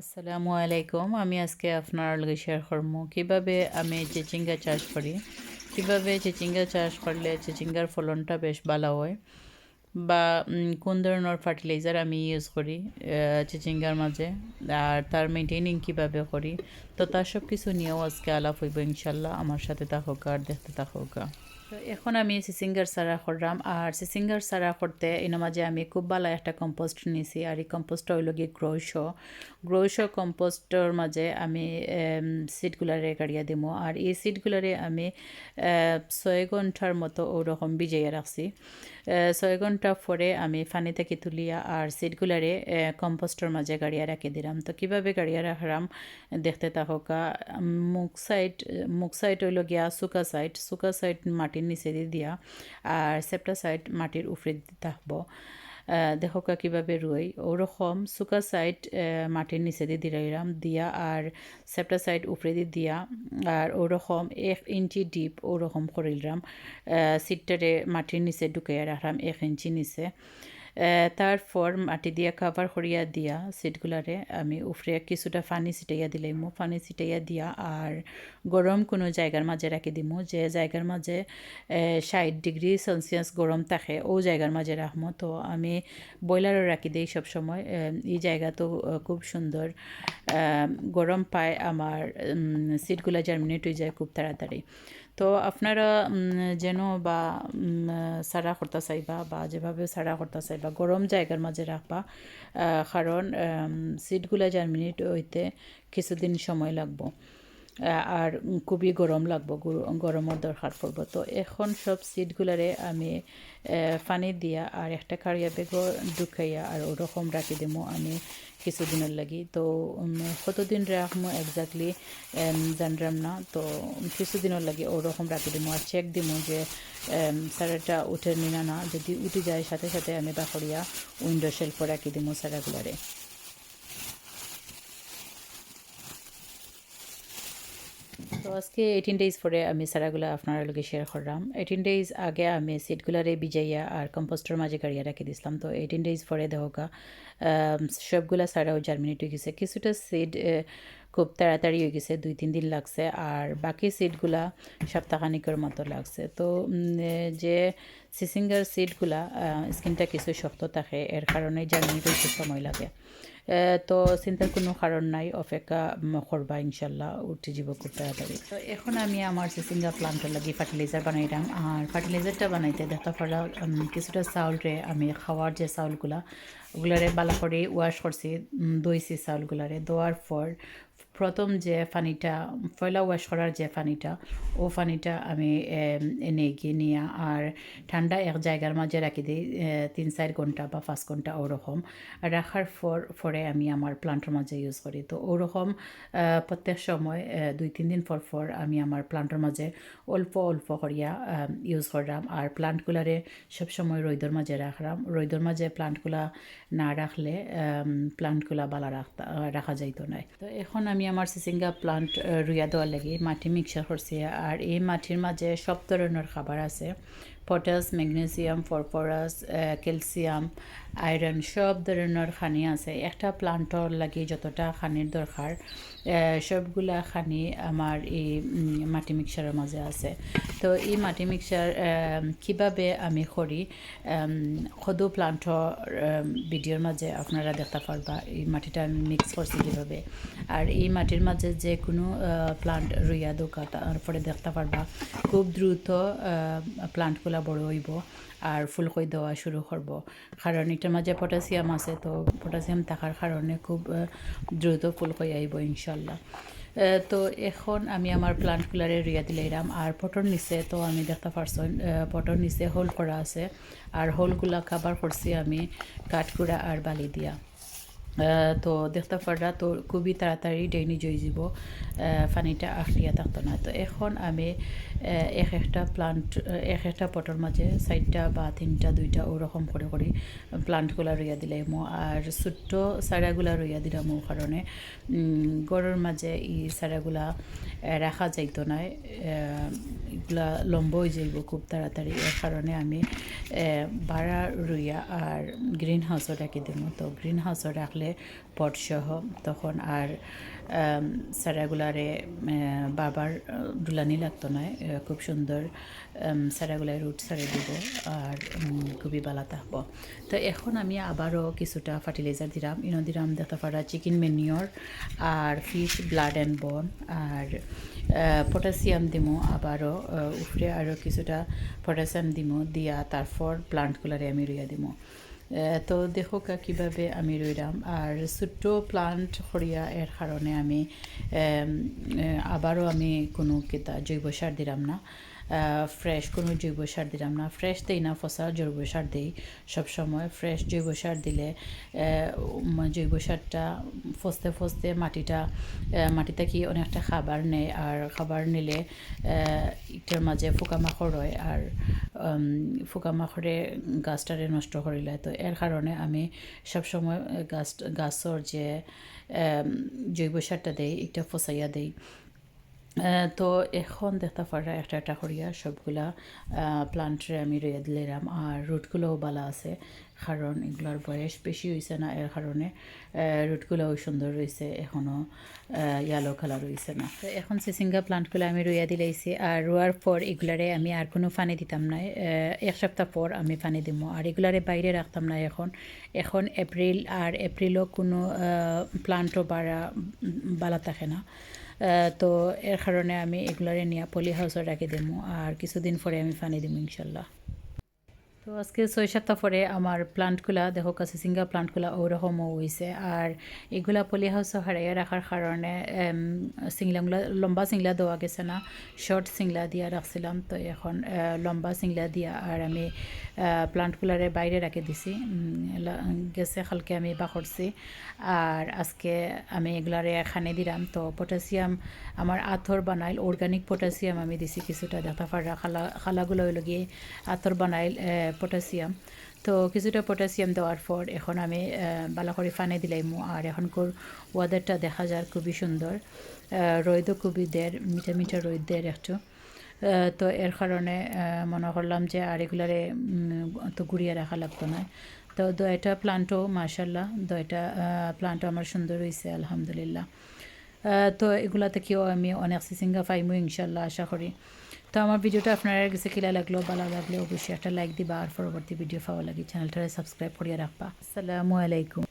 আসসালামু আলাইকুম। আমি আজকে আপনার লগে শেয়ার করব কীভাবে আমি চিচিঙ্গা চাষ করি। কীভাবে চিচিঙ্গা চাষ করলে চিচিঙ্গার ফলনটা বেশ ভালো হয় বা কোন ধরনের ফার্টিলাইজার আমি ইউজ করি চিচিঙ্গার মাঝে আর তার মেনটেনিং কীভাবে করি। তো তার সব কিছু নিয়েও আজকে আলাপ হইব ইনশাল্লাহ। আমার সাথে থাকুক আর দেখতে থাকুক। এখন আমি সিসিঙ্গার সারা করলাম, আর সিসিঙ্গার সারা করতে মাঝে আমি খুব ভালো একটা কম্পোস্ট নিয়েছি আর এই কম্পোস্টটা হইল গিয়ে গ্রোশো গ্রোশো কম্পোস্টর মাঝে আমি সিটগুলারে কাড়িয়া দিব আর এই সিটগুলারে আমি ছয় ঘণ্টার মতো ওরকম ভিজাইয়া রাখছি। ছয় ঘণ্টা পরে আমি ফানি থেকে তুলিয়া আর সিটগুলারে কম্পোস্টর মাঝে গাড়িয়া রাখি দিলাম। তো কীভাবে গাড়িয়া রাখলাম? দেখতে থাকা মুখ সাইড মুখ সাইড হইল গিয়া সুকা সাইড সুকা সাইড মাটির নিচে দিয়ে দিয়া, আর সেপ্টা সাইড মাটির উপরে থাকব। দেখো কীভাবে রুই ওরকম সুকা সাইড মাটির নিচে দিয়ে দিলাম দিয়া, আর সেপ্টা সাইড উপরে দিয়ে দিয়া আর ওরকম এক ইঞ্চি ডিপ ওরকম করিলাম সিটটারে মাটির নিচে ঢুকাইয়া রাখলাম এক ইঞ্চি নিচে। তারপর মাটি দিয়া কাভার করিয়া দিয়া সিটগুলারে আমি উফরে কিছুটা পানি ছিটাইয়া দিলাইমু পানি ছিটাইয়া দিয়া আর গরম কোনো জায়গার মাঝে রাখি দিমু। যে জায়গার মাঝে ষাট ডিগ্রি সেলসিয়াস গরম থাকে ও জায়গার মাঝে রাখমু তো আমি বয়লারও রাখি দিই সবসময় এই জায়গা তো খুব সুন্দর গরম পায় আমার সিটগুলা জার্মিনেট হয়ে যায় খুব তাড়াতাড়ি। তো আপনারা যেন বা সারা করতে চাইবা বা যেভাবে সারা করতে চাইবা, গরম জায়গার মাঝে রাখবা। কারণ সিটগুলা জার্মিনিট হইতে কিছুদিন সময় লাগবো। আর খুবই গরম লাগবো গর- গরমের দরকার পড়ব তো এখন সব সিটগুলারে আমি পানি দিয়া আর একটা কারিয়া বেগও ঢুকাইয়া আর ওরকম রাখি দিমু আমি কিছুদিনের লাগি। তো কতদিন রাখব এক্স্যাক্টলি জানলাম না। তো কিছুদিনের লাগি ওরকম রাখি দিমু আর চেক দিমু যে সারাটা উঠে নিনা না যদি উঠে যায়, সাথে সাথে আমি বাকরিয়া উইন্ডো শেল্ফে রাখি দিমু সারাগুলারে আজকে এইটিন ডেজ পরে আমি সারাগুলা আপনার লগে শেয়ার করলাম এইটিন ডেজ আগে আমি সিটগুলারে বিজাইয়া আর কম্পোস্টের মাঝে গাড়িয়া রেখে দিছিলাম। তো এইটিন ডেজ পরে দেখা সবগুলা সারাও জার্মিনেট হয়ে গেছে। কিছুটা সিড খুব তাড়াতাড়ি হয়ে গেছে, দুই, তিন দিন লাগছে আর বাকি সিটগুলা সপ্তাহখানিকের মতো লাগছে। তো যে সিসিঙ্গার সিটগুলা স্কিনটা কিছু শক্ত থাকে এর কারণে জার্মিনেট হইতে সময় লাগে। তো চিন্তার কোনো কারণ নাই, অপেক্ষা করবা ইনশাল্লাহ, উঠে যাব খুব তাড়াতাড়ি। তো এখন আমি আমার সিসিঙ্গা প্লান্টের লাগি ফার্টিলাইজার বানাই বানাইলাম আর ফার্টিলাইজারটা বানাইতে দেখা পড়া কিছুটা চাউলরে আমি খাওয়ার যে চাউলগুলা, ওগুলারে বালা করে ওয়াশ করছি দইছি চাউলগুলারে। দেওয়ার পর প্রথম যে পানিটা পয়লা ওয়াশ করার যে পানিটা ও পানিটা আমি এনে গিয়ে নিয়ে আর ঠান্ডা এক জায়গার মাঝে রাখি দিই তিন চার ঘণ্টা বা পাঁচ ঘণ্টা ওরকম। রাখার পর, পরে আমি আমার প্লান্টের মাঝে ইউজ করি। তো ওরকম প্রত্যেক সময় দুই, তিন দিন পর পর আমি আমার প্লান্টের মাঝে অল্প অল্প করিয়া ইউজ করলাম। আর প্লান্টগুলারে সবসময় রৈদর মাঝে রাখলাম। রৈদর মাঝে প্লান্টগুলা না রাখলে প্লান্টগুলা বালা রাখা যাইতো না তো এখন আমি আমার সিসিঙ্গা প্লান্ট রুইয়া দেওয়ার লাগি মাটি মিক্সার করছি আর এই মাটির মাঝে সব ধরনের খাবার আছে। Potash magnesium phosphorus calcium iron সব ধরনের খানি আছে। একটা প্লান্টর লাগি যতটা খানির দরকার সবগুলা খানি আমার এই মাটি মিক্সারের মাঝে আছে। তো এই মাটি মিক্সার কীভাবে আমি করি সদু প্লান্টর ভিডিওর মাঝে আপনারা দেখতে পারবা এই মাটিটা আমি মিক্স করছি কীভাবে। আর এই মাটির মাঝে যে কোনো প্লান্ট রুইয়া দোকা তারপরে দেখতে পারবা খুব দ্রুত প্লান্টগুলা বড় হইব আর ফুলকই দেওয়া শুরু করব। কারণ এটার মাঝে পটাশিয়াম আছে, তো পটাশিয়াম থাকার কারণে খুব দ্রুত ফুলকই আইব ইনশাল্লাহ। তো এখন আমি আমার প্লান্টগুলারে রুইয়া দিলাইরাম আর পটর নিচে, তো আমি দেখতে পারছ পটর নিচে হোল করা আছে। আর হোলগুলা খাবার করছি আমি কাঠকুড়া আর বালি দিয়া। তো দেখতে পাররা, তো খুবই তাড়াতাড়ি ডেইনি জয় যাব। পানিটা আখলিয়া থাকতো না। তো এখন আমি এক একটা প্লান্ট এক একটা পটর মাঝে চারটা বা তিনটা দুইটা ওরকম করে করে প্লান্টগুলা রইয়া দিলাম আর ছোট্ট চারাগুলা রইয়া দিলাম কারণে গড়ের মাঝে এই চারাগুলা রাখা যাইতো না এগুলা লম্ব হয়ে যাইব খুব তাড়াতাড়ি। এর কারণে আমি বাড়া রুইয়া আর গ্রিন হাউসও রাখি দিব তো গ্রিন হাউসও রাখলে পটসহ তখন আর বারবার আহ, ডুলানি লাগতো না খুব সুন্দর আম, স্যারাগুলায় রুট সারে দিব আর খুবই ভালো থাকব তো এখন আমি আবারও কিছুটা ফার্টিলাইজার দিলাম ইনো দিলাম পারা চিকেন মেনিওর আর ফিশ ব্লাড অ্যান্ড বন আর পটাশিয়াম দিমো আবারও উপরে আরও কিছুটা পটাশিয়াম দিমো দিয়া তারপর প্লান্টগুলারে আমি রুইয়া দিমো। তো দেখুক কীভাবে আমি রইলাম। আর ছোট্ট প্লান্ট সরিয়া এর কারণে আমি আবারও আমি কোনো কিতা জৈব সার দিলাম না। ফ্রেশ কোনো জৈব সার দিলাম না। ফ্রেশ দেই না, ফসা জৈব সার দিই। সবসময় ফ্রেশ জৈব সার দিলে জৈব সারটা ফসতে ফসতে মাটিটা মাটিতে কি অনেকটা খাবার নেয়। আর খাবার নিলে এটার মাঝে পোকামাকড় হয়। আর পোকামাকড়ে গাছটারে নষ্ট করিলে তো এর কারণে আমি সবসময় গাছ, গাছর যে জৈব সারটা দেই, এটা ফসাইয়া দেই। তো এখন দেখতে পারা একটা একটা করিয়া সবগুলা প্লান্টরে আমি রয়ে দিলাম আর রুটগুলোও বালা আছে, কারণ এগুলোর বয়স বেশি হয়েছে না, এর কারণে রুটগুলোও সুন্দর রয়েছে এখনও ইয়ালো কালার রয়েছে না। এখন সিসিঙ্গা প্লান্টগুলো আমি রুইয়া দিলাইছি আর রোয়ার পর এগুলারে আমি আর কোনো পানি দিতাম না এক সপ্তাহ পর আমি পানি দিব আর এগুলারে বাইরে রাখতাম না এখন এখন এপ্রিল আর এপ্রিলও কোনো প্লান্টও বাড়া বালা থাকে না। তো এর কারণে আমি এগুলোরে নিয়ে পলি হাউসও রাখি দেবো আর কিছুদিন পরে আমি ফানি দিব ইনশাল্লাহ। তো আজকে ছয় সপ্তাহ পরে আমার প্লান্টগুলা দেখো কাছে সিঙ্গা প্লান্টগুলা ওরকমও হয়েছে আর এগুলা পলি হাউসে হারাইয়া রাখার কারণে সিংলাগুলা লম্বা সিংলা দেওয়া গেছে না। শর্ট সিংলা দিয়া রাখছিলাম তো এখন লম্বা সিংলা দিয়া। আর আমি প্লান্টগুলারে বাইরে রাখে দিছি। গেছে খালকে আমি বাখরছি আর আজকে আমি এগুলারে খানে দিলাম তো পটাশিয়াম আমার আথর বানাইল অর্গানিক পটাশিয়াম আমি দিছি কিছুটা। দেখা পারা খালা খালাগুলো হইল গিয়ে আথর বানাইল পটাশিয়াম তো কিছুটা পটাশিয়াম দেওয়ার পর এখন আমি ভালো করে ফানে দিলাইমু আর এখনকার ওয়াদারটা দেখা যায় খুবই সুন্দর। রোদও খুবই দের মিঠা মিঠা রোদ দের একটু। তো এর কারণে মনে করলাম যে আর এগুলারে তো ঘুরিয়ে রাখা লাগতো না। তো দয়টা প্লান্টও মার্শাল্লাহ দয়টা প্লান্টও আমার সুন্দর হয়েছে আলহামদুলিল্লাহ। তো এগুলা থেকেও আমি অনেক সিসিঙ্গা পাইমু ইনশাল্লাহ আশা করি। তো আমার ভিডিওটা আপনারা কাছে কিলা লাগল, ভালো লাগলে অবশ্যই একটা লাইক দিবা আর পরবর্তী ভিডিও পাওয়া লাগে চ্যানেলটা সাবস্ক্রাইব করিয়া রাখবা। আসসালামু আলাইকুম।